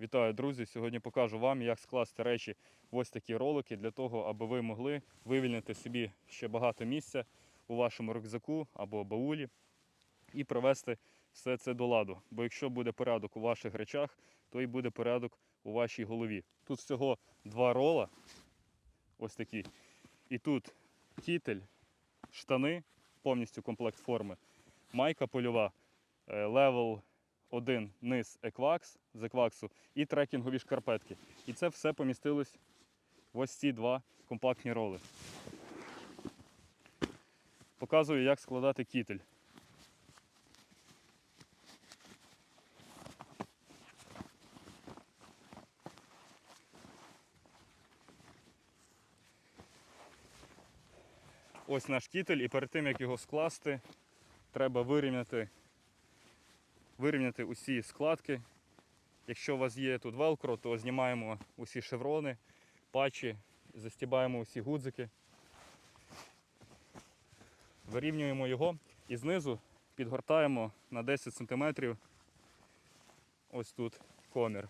Вітаю, друзі! Сьогодні покажу вам, як скласти речі в ось такі ролики для того, аби ви могли вивільнити собі ще багато місця у вашому рюкзаку або баулі і привести все це до ладу. Бо якщо буде порядок у ваших речах, то і буде порядок у вашій голові. Тут всього два рола, ось такі. І тут кітель, штани, повністю комплект форми, майка польова, е, левел 1 низ еквакс з екваксу і трекінгові шкарпетки. І це все помістилось в ось ці два компактні роли. Показую, як складати кітель. Ось наш кітель, і перед тим як його скласти, треба вирівняти, вирівняти усі складки. Якщо у вас є тут велкро, то знімаємо усі шеврони, патчі, застібаємо усі гудзики, вирівнюємо його і знизу підгортаємо на 10 см ось тут комір.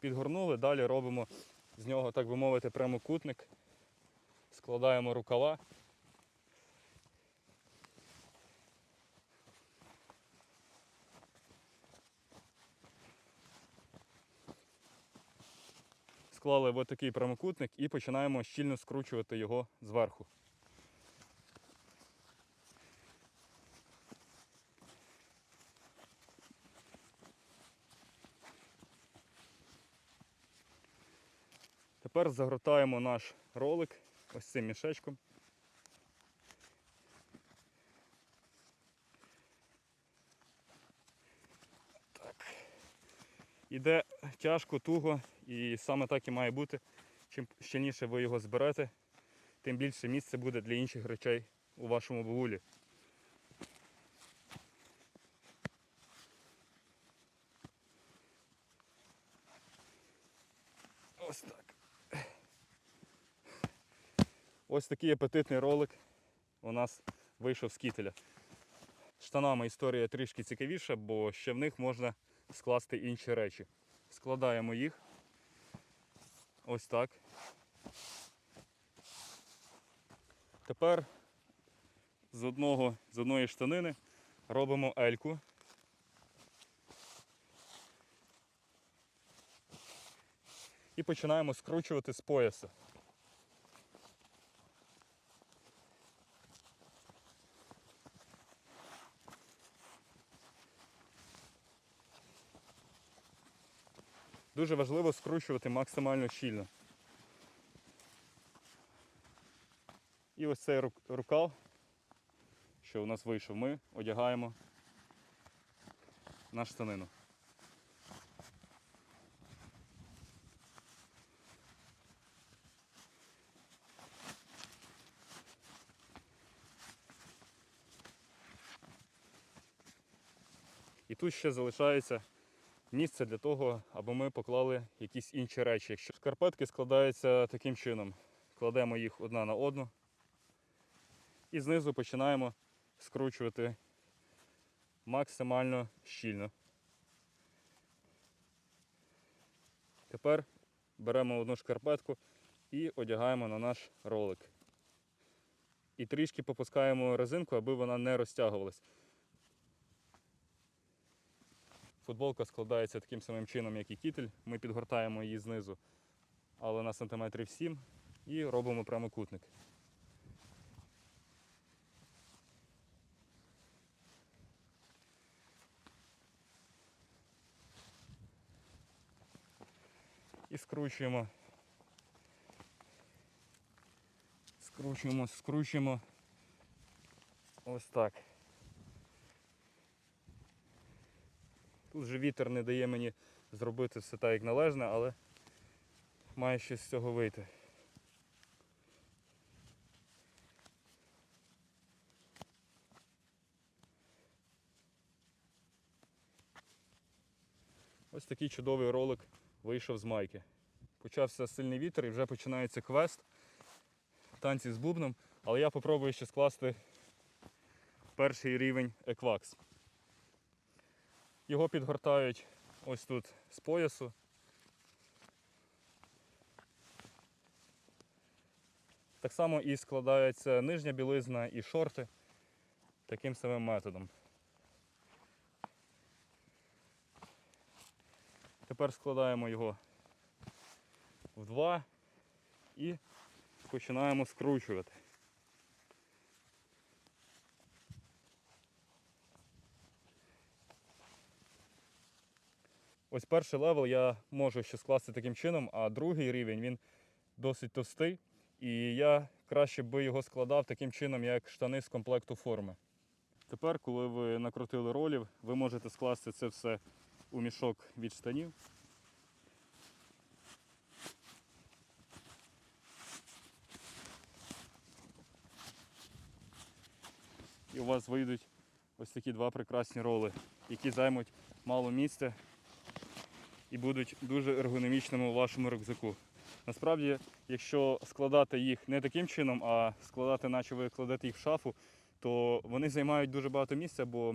Підгорнули, далі робимо з нього, так би мовити, прямокутник, складаємо рукава. Склали ось такий прямокутник і починаємо щільно скручувати його зверху. Тепер загортаємо наш ролик ось цим мішечком. Так. Іде тяжко, туго і саме так і має бути. Чим щільніше ви його зберете, тим більше місця буде для інших речей у вашому баулі. Ось так. Ось такий апетитний ролик у нас вийшов з кітеля. Штанами історія трішки цікавіша, бо ще в них можна скласти інші речі. Складаємо їх ось так. Тепер з, одного, з одної штанини робимо ельку. І починаємо скручувати з пояса. Дуже важливо скручувати максимально щільно. І ось цей рук- рукав, що у нас вийшов, ми одягаємо на штанину. І тут ще залишається місце для того, аби ми поклали якісь інші речі. Якщо шкарпетки складаються таким чином, кладемо їх одна на одну і знизу починаємо скручувати максимально щільно. Тепер беремо одну шкарпетку і одягаємо на наш ролик. І трішки попускаємо резинку, аби вона не розтягувалась. Футболка складається таким самим чином, як і кітель. Ми підгортаємо її знизу, але на сантиметрів 7 і робимо прямокутник. І скручуємо. Скручуємо, скручуємо. Ось так. Тут же вітер не дає мені зробити все так, як належне, але має щось з цього вийти. Ось такий чудовий ролик вийшов з майки. почався сильний вітер і вже починається квест танці з бубном. Але я попробую ще скласти перший рівень еквакс. Його підгортають ось тут з поясу. Так само і складається нижня білизна і шорти таким самим методом. Тепер складаємо його в два і починаємо скручувати. Ось перший левел я можу ще скласти таким чином, а другий рівень він досить товстий. І я краще би його складав таким чином, як штани з комплекту форми. Тепер, коли ви накрутили ролів, ви можете скласти це все у мішок від штанів. І у вас вийдуть ось такі два прекрасні роли, які займуть мало місця і будуть дуже ергономічними у вашому рюкзаку. Насправді, якщо складати їх не таким чином, а складати, наче ви кладете їх в шафу, то вони займають дуже багато місця, бо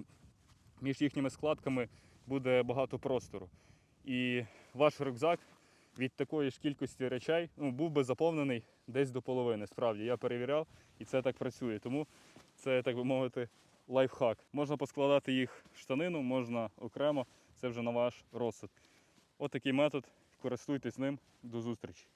між їхніми складками буде багато простору. І ваш рюкзак від такої ж кількості речей ну, був би заповнений десь до половини. Справді, я перевіряв, і це так працює. Тому це, так би мовити, лайфхак. Можна поскладати їх в штанину, можна окремо, це вже на ваш розсуд. Отакий метод. Користуйтесь ним. До зустрічі.